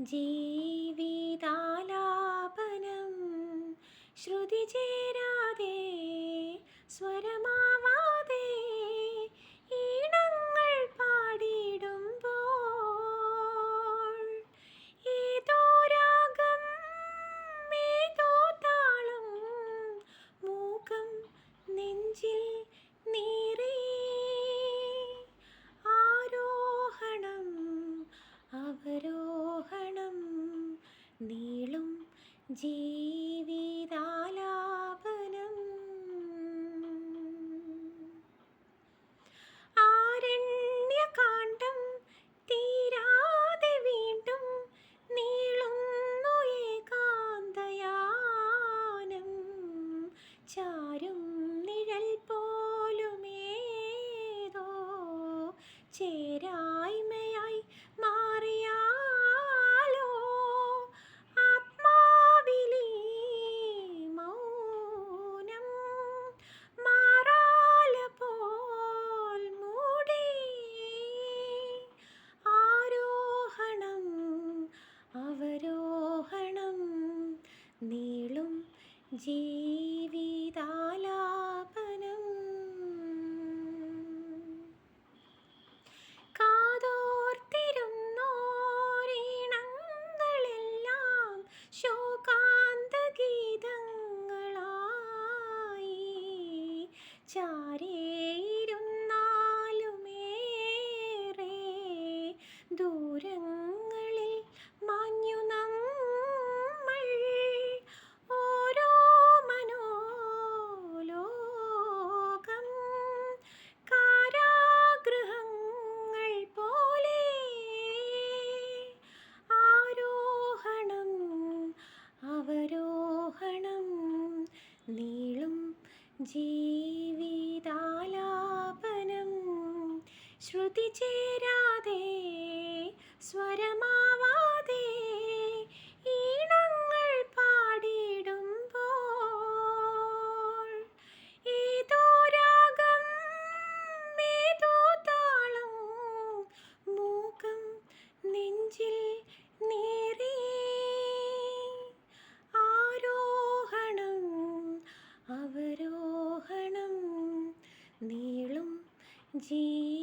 ജീവിതാലാപനം ശ്രുതി ജീവിതാലാപനം നീളും ജീവിതാലാപനം. ശ്രുതി ചേരാതെ സ്വരമാവാതെ 心